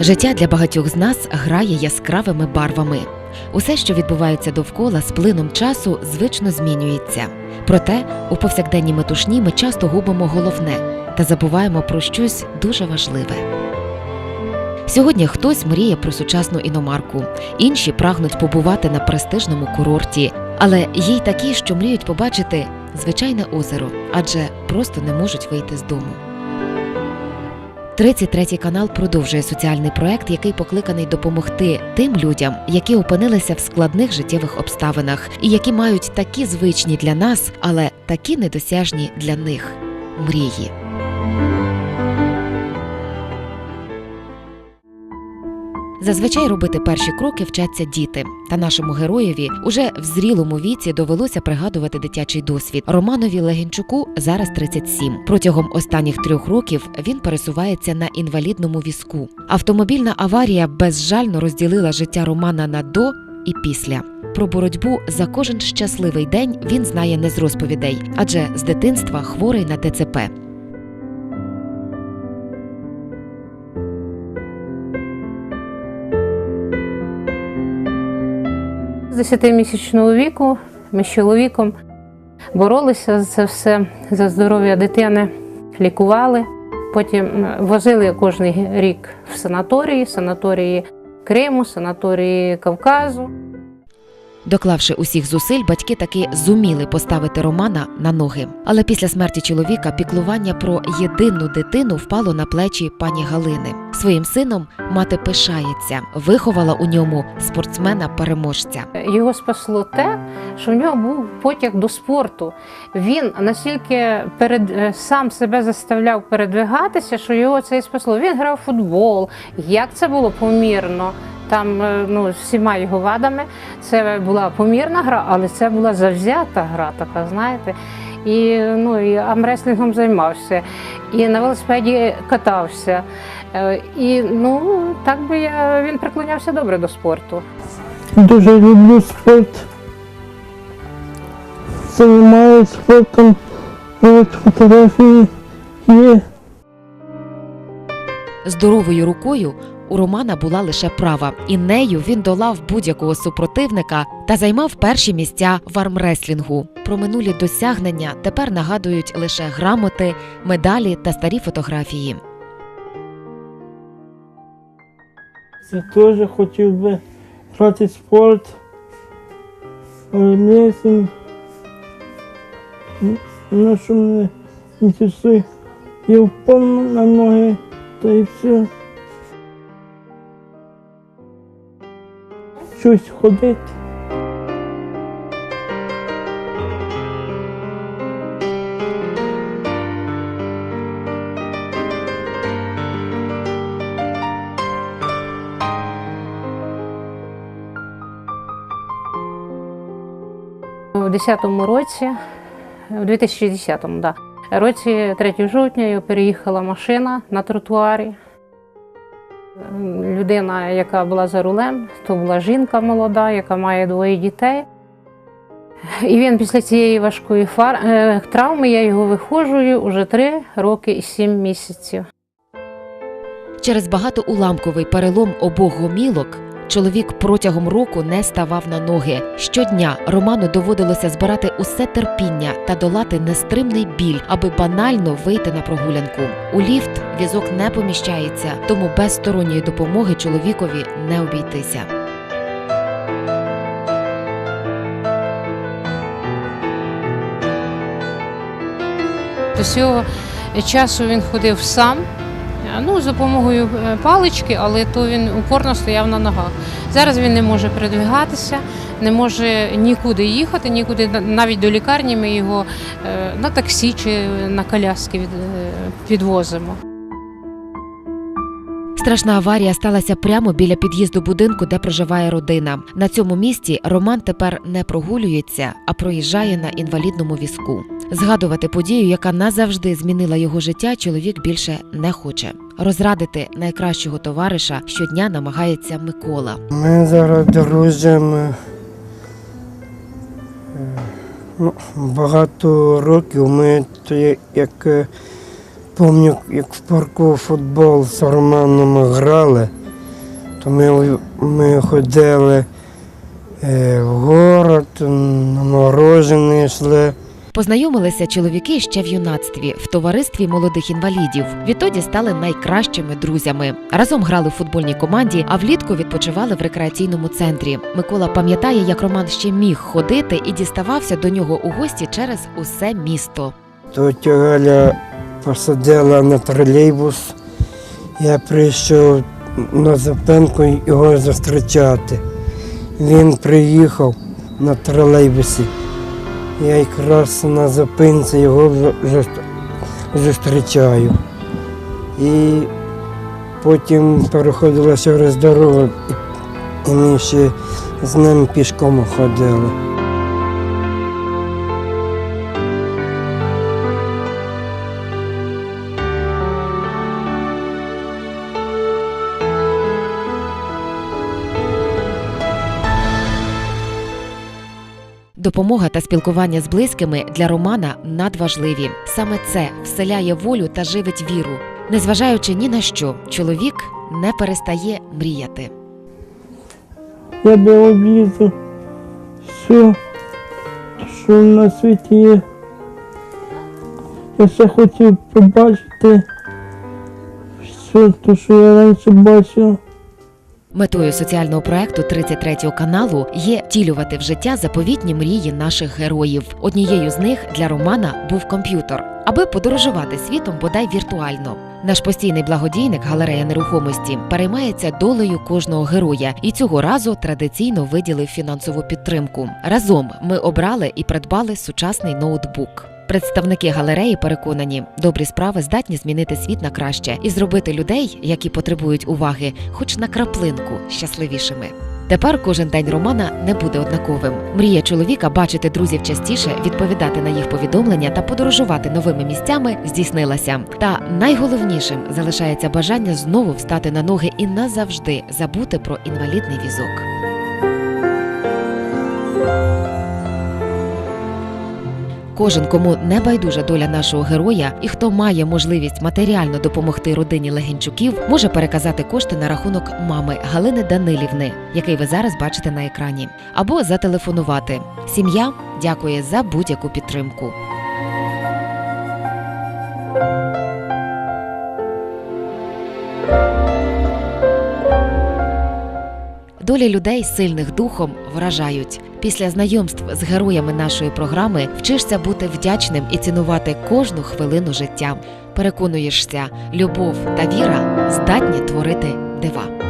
Життя для багатьох з нас грає яскравими барвами. Усе, що відбувається довкола, з плином часу звично змінюється. Проте у повсякденній метушні ми часто губимо головне та забуваємо про щось дуже важливе. Сьогодні хтось мріє про сучасну іномарку, інші прагнуть побувати на престижному курорті, але є й такі, що мріють побачити звичайне озеро, адже просто не можуть вийти з дому. 33 канал продовжує соціальний проект, який покликаний допомогти тим людям, які опинилися в складних життєвих обставинах і які мають такі звичні для нас, але такі недосяжні для них мрії. Зазвичай робити перші кроки вчаться діти. Та нашому героєві уже в зрілому віці довелося пригадувати дитячий досвід. Романові Легінчуку зараз 37. Протягом останніх трьох років він пересувається на інвалідному візку. Автомобільна аварія безжально розділила життя Романа на до і після. Про боротьбу за кожен щасливий день він знає не з розповідей, адже з дитинства хворий на ДЦП. 10-місячного віку ми з чоловіком боролися за це все, за здоров'я дитини, лікували. Потім возили кожен рік в санаторії, санаторії Криму, санаторії Кавказу. Доклавши усіх зусиль, батьки таки зуміли поставити Романа на ноги. Але після смерті чоловіка піклування про єдину дитину впало на плечі пані Галини. Своїм сином мати пишається, виховала у ньому спортсмена-переможця. Його спасло те, що в нього був потяг до спорту. Він настільки перед, е, сам себе заставляв передвигатися, що його це і спасло. Він грав в футбол. Як це було помірно? Там е, ну, з всіма його вадами це була помірна гра, але це була завзята гра, така, знаєте. І, ну, і амреслінгом займався, і на велосипеді катався. Е, І ну, так би я, він приклонявся добре до спорту. Дуже люблю спорт. Займаюся спортом, навіть фотографії є. Здоровою рукою у Романа була лише права, і нею він долав будь-якого супротивника та займав перші місця в армреслінгу. Про минулі досягнення тепер нагадують лише грамоти, медалі та старі фотографії. Я теж хотів би грати в спорт. Але ну, що мене інтересує. Я впав на ноги, та і все. Щось ходити. У 10-му році, у 2010-му, да, році 3 жовтня переїхала машина на тротуарі. Людина, яка була за рулем, то була жінка молода, яка має двоє дітей. І він після цієї важкої фар... е, травми я його виходжую уже три роки і сім місяців. Через багатоуламковий перелом обох гомілок чоловік протягом року не ставав на ноги. Щодня Роману доводилося збирати усе терпіння та долати нестримний біль, аби банально вийти на прогулянку. У ліфт візок не поміщається, тому без сторонньої допомоги чоловікові не обійтися. До цього часу він ходив сам, ну, з допомогою е, палички, але то він упорно стояв на ногах. Зараз він не може передвигатися, не може нікуди їхати, нікуди, навіть до лікарні ми його е, на таксі чи на коляски від- е. Страшна аварія сталася прямо біля під'їзду будинку, де проживає родина. На цьому місці Роман тепер не прогулюється, а проїжджає на інвалідному візку. Згадувати подію, яка назавжди змінила його життя, чоловік більше не хоче. Розрадити найкращого товариша щодня намагається Микола. Ми зараз дружимо е, ну, багато років. Ми як пам'ятаю, як в парку футбол з Романом грали. То ми, ми ходили е, в город, на морожене йшли. Познайомилися чоловіки ще в юнацтві в товаристві молодих інвалідів. Відтоді стали найкращими друзями. Разом грали в футбольній команді, а влітку відпочивали в рекреаційному центрі. Микола пам'ятає, як Роман ще міг ходити і діставався до нього у гості через усе місто. То тьотя Галя посадила на тролейбус. Я прийшов на зупинку його зустрічати. Він приїхав на тролейбусі. Я якраз на зупинці його зустрічаю. І потім переходила через дорогу, і ми ще з ним пішком ходили. Допомога та спілкування з близькими для Романа надважливі. Саме це вселяє волю та живить віру. Незважаючи ні на що, чоловік не перестає мріяти. Я би облізав все, що на світі є. Я ще хотів побачити все те, що я раніше бачив. Метою соціального проекту 33 каналу є втілювати в життя заповітні мрії наших героїв. Однією з них для Романа був комп'ютер, аби подорожувати світом бодай віртуально. Наш постійний благодійник галерея нерухомості переймається долею кожного героя і цього разу традиційно виділив фінансову підтримку. Разом ми обрали і придбали сучасний ноутбук. Представники галереї переконані, добрі справи здатні змінити світ на краще і зробити людей, які потребують уваги, хоч на краплинку щасливішими. Тепер кожен день Романа не буде однаковим. Мрія чоловіка бачити друзів частіше, відповідати на їх повідомлення та подорожувати новими місцями здійснилася. Та найголовнішим залишається бажання знову встати на ноги і назавжди забути про інвалідний візок. Кожен, кому не байдужа доля нашого героя, і хто має можливість матеріально допомогти родині Легенчуків, може переказати кошти на рахунок мами Галини Данилівни, який ви зараз бачите на екрані, або зателефонувати. Сім'я дякує за будь-яку підтримку. Долі людей, сильних духом, вражають. Після знайомств з героями нашої програми вчишся бути вдячним і цінувати кожну хвилину життя. Переконуєшся, любов та віра здатні творити дива.